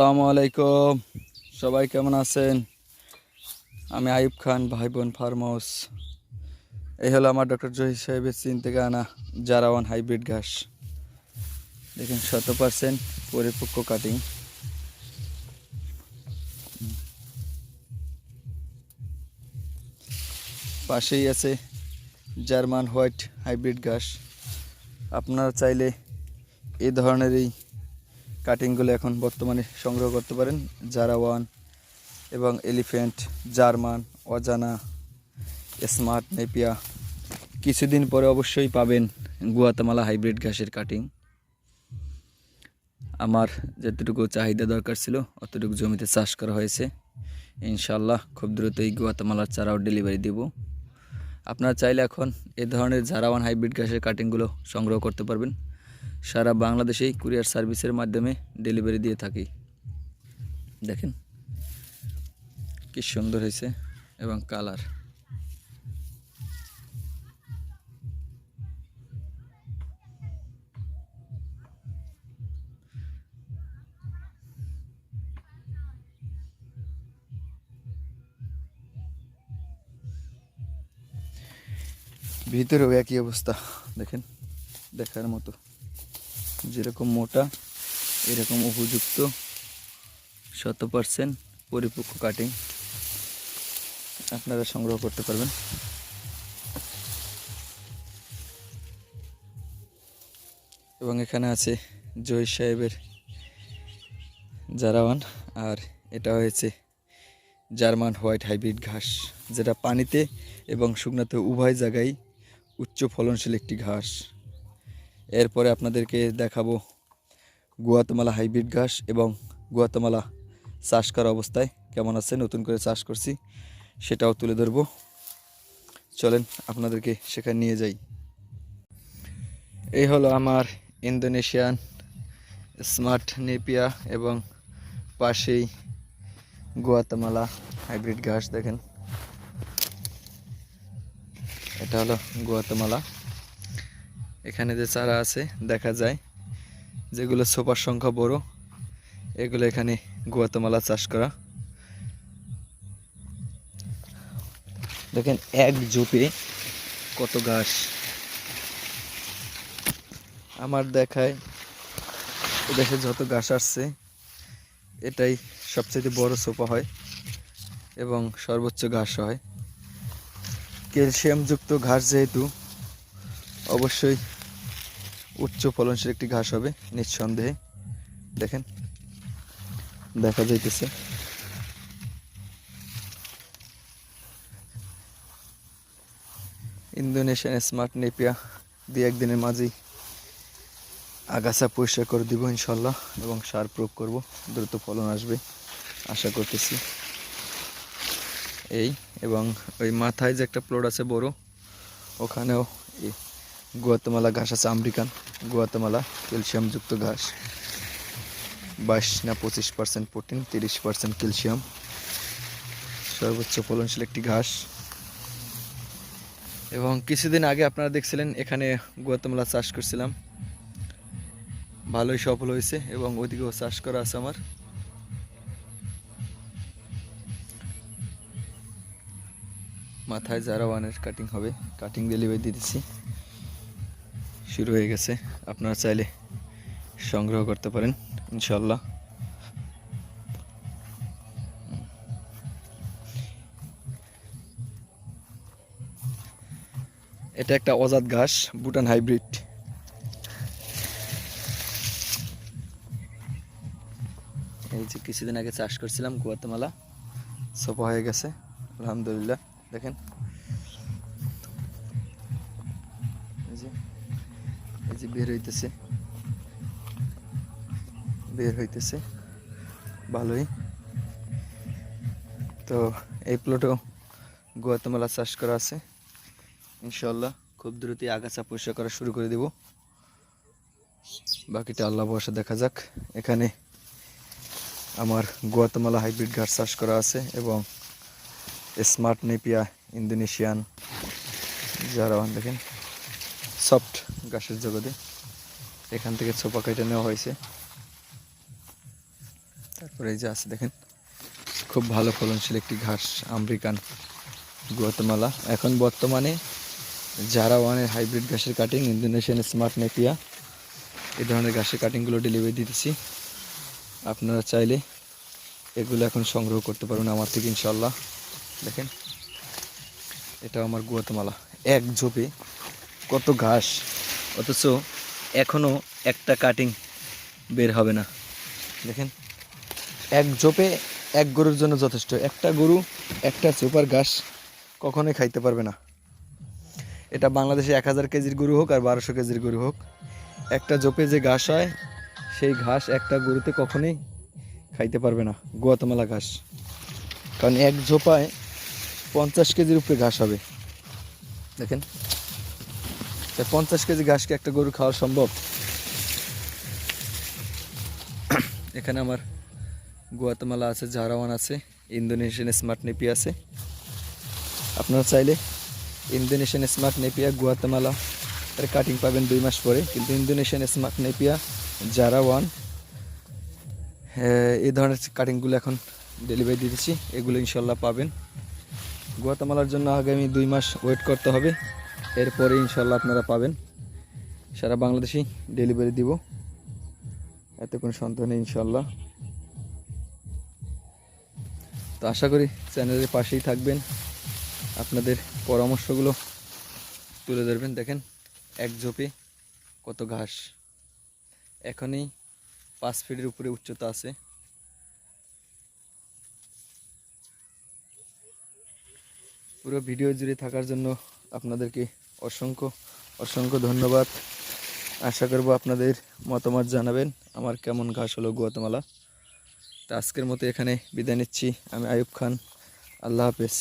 আসসালামু আলাইকুম। সবাই কেমন আছেন? আমি আইব খান ভাই বোন ফার্ম হাউস এই হলো আমার ডক্টর জহির সাহেবের চীন থেকে আনা জারাওয়ান হাইব্রিড ঘাস। দেখুন শত পার্সেন্ট পরিপক্ক কাটিং পাশেই আছে জার্মান হোয়াইট হাইব্রিড ঘাস। আপনারা চাইলে এই ধরনেরই কাটিংগুলো এখন বর্তমানে সংগ্রহ করতে পারেন জারাওয়ান এবং এলিফ্যান্ট, জার্মান, অজানা, স্মার্ট নেপিয়া। কিছুদিন পরে অবশ্যই পাবেন গুয়াতামালা হাইব্রিড ঘাসের কাটিং। আমার যতটুকু চাহিদা দরকার ছিল, অতটুকু জমিতে চাষ করা হয়েছে। ইনশাল্লাহ খুব দ্রুতই গুয়াতামালার চারাও ডেলিভারি দেব। আপনারা চাইলে এখন এ ধরনের জারাওয়ান হাইব্রিড ঘাসের কাটিংগুলো সংগ্রহ করতে পারবেন। সারা বাংলাদেশেই কুরিয়ার সার্ভিসের মাধ্যমে ডেলিভারি দিয়ে থাকি। দেখেন, কি সুন্দর হয়েছে এবং কালার। ভিতরেও একই অবস্থা, দেখেন, দেখার মতো। যেরকম মোটা, এরকম উপযুক্ত শত পার্সেন্ট পরিপক্ক কাটিং আপনারা সংগ্রহ করতে পারবেন। এবং এখানে আছে জয় সাহেবের জারাওয়ান, আর এটা হয়েছে জার্মান হোয়াইট হাইব্রিড ঘাস, যেটা পানিতে এবং শুকনাতে উভয় জায়গায় উচ্চ ফলনশীল একটি ঘাস। এরপরে আপনাদেরকে দেখাবো গুয়াতমালা হাইব্রিড ঘাস এবং গুয়াতমালা চাষ করা অবস্থায় কেমন আছে, নতুন করে চাষ করছি, সেটাও তুলে ধরবো। চলেন আপনাদেরকে সেখানে নিয়ে যাই। এই হলো আমার ইন্দোনেশিয়ান স্মার্ট নেপিয়া এবং পাশেই গুয়াতামালা হাইব্রিড ঘাস দেখেন। এটা হলো গুয়াতামালা। এখানে যে চারা আছে, দেখা যায়, যেগুলো সোপার সংখ্যা বড়, এগুলো এখানে গুয়াতামালা চাষ করা। দেখেন, এক জোপে কত ঘাস। আমার দেখায় দেশে যত ঘাস আসছে, এটাই সবচেয়ে বড় সোপা হয় এবং সর্বোচ্চ ঘাস হয়। ক্যালসিয়ামযুক্ত ঘাস যেহেতু, অবশ্যই উচ্চ ফলনশীল একটি ঘাস হবে, নিঃসন্দেহে। দেখেন, দেখা যাইতেছে। ইন্দোনেশিয়ান স্মার্ট নেপিয়া দুই একদিনের মাঝেই আগাছা পরিষ্কার করে দিব ইনশাল্লাহ, এবং সার প্রয়োগ করব। দ্রুত ফলন আসবে, আশা করতেছি। এই, এবং ওই মাথায় যে একটা প্লট আছে বড়, ওখানেও গুয়াতমালা ঘাস আছে, আমেরিকান। গুয়াতমালা, ক্যালসিয়ামযুক্ত ঘাস, বাইশ না পঁচিশ পার্সেন্ট প্রোটিন, তিরিশ পার্সেন্ট ক্যালসিয়াম। সর্বোচ্চ ফলনশীল একটি ঘাস। এবং কিছুদিন আগে আপনারা দেখছিলেন, এখানে গুয়াতমালা চাষ করছিলাম। ভালোই সফল হয়েছে এবং ওদিকেও চাষ করা আছে আমার। মাথায় যারা ওয়ানের কাটিং হবে কাটিং ডেলিভারি দিচ্ছি। শুরু হয়ে গেছে। আপনারা চাইলে সংগ্রহ করতে পারেন ইনশাল্লাহ এটা একটা অজাত ঘাস, ভুটান হাইব্রিড। এই যে কিছুদিন আগে চাষ করছিলাম গুয়াতেমালা, সোপা হয়ে গেছে, আলহামদুলিল্লাহ। দেখেন। এই যে এই যে বের হইতেছে। বের হইতেছে। ভালোই। তো এই প্লটও গুয়াতেমালা চাষ করা আছে। ইনশাল্লাহ খুব দ্রুতই আগাছা পরিষ্কার করা শুরু করে দেব। বাকিটা আল্লাহ বসে দেখা যাক। এখানে আমার গুয়াতামালা হাইব্রিড ঘাস চাষ করা আছে এবং স্মার্ট নেপিয়া ইন্দোনেশিয়ান যারা দেখেন। সফট ঘাসের জগতে। এখান থেকে ছোপা কেটে নেওয়া হয়েছে। তারপরে এই যে আছে, দেখেন। খুব ভালো ফলনশীল একটি ঘাস, আমেরিকান গুয়াতেমালা এখন বর্তমানে যারা ওয়ানের হাইব্রিড ঘাসের কাটিং, ইন্দোনেশিয়ান স্মার্ট নেপিয়া, এই ধরনের ঘাসের কাটিংগুলো ডেলিভারি দিতেছি। আপনারা চাইলে এগুলো এখন সংগ্রহ করতে পারবেন আমার থেকে ইনশাল্লাহ দেখেন এটা আমার গুয়াতেমালা এক ঝোপে কত ঘাস, অথচ এখনও একটা কাটিং বের হবে না। দেখেন, এক ঝোপে এক গরুর জন্য যথেষ্ট। একটা গরু, একটা চোপার ঘাস কখনোই খাইতে পারবে না। এটা বাংলাদেশে এক হাজার কেজির গরু হোক আর বারোশো কেজির গরু হোক, একটা জোপে যে ঘাস হয়, সেই ঘাস একটা গরুতে কখনোই খাইতে পারবে না, গোয়াতমালা ঘাস। কারণ এক ঝোপায় পঞ্চাশ কেজির উপরে ঘাস হবে। দেখেন তা পঞ্চাশ কেজি ঘাসকে একটা গরু খাওয়া সম্ভব? এখানে আমার গুয়াতেমালা আছে, জারাওয়ান আছে, ইন্দোনেশিয়ান স্মার্ট নেপি আছে। আপনারা চাইলে ইন্দোনেশিয়ান স্মার্ট নেপিয়া, গুয়াতেমালা, এর কাটিং পাবেন দুই মাস পরে। কিন্তু ইন্দোনেশিয়ান স্মার্ট নেপিয়া জারা ওয়ান এই ধরনের কাটিংগুলো এখন ডেলিভারি দিতেছি এগুলো ইনশাল্লাহ পাবেন। গুয়াতেমালার জন্য আগামী দুই মাস ওয়েট করতে হবে। এরপরে ইনশাল্লাহ আপনারা পাবেন। সারা বাংলাদেশেই ডেলিভারি দিব। এতে কোনো সন্দেহ নেই ইনশাল্লাহ তো আশা করি চ্যানেলের পাশেই থাকবেন। আপনাদের পরামর্শগুলো তুলে ধরবেন। দেখেন, এক ঝোপে কত ঘাস। এখনই পাঁচ ফিটের উপরে উচ্চতা আছে। পুরো ভিডিও জুড়ে থাকার জন্য আপনাদেরকে অসংখ্য অসংখ্য ধন্যবাদ। আশা করব আপনাদের মতামত জানাবেন। আমার কেমন ঘাস হলো গুয়াতমালা। তো আজকের মতো এখানে বিদায় নিচ্ছি। আমি আয়ুব খান। আল্লাহ হাফেজ।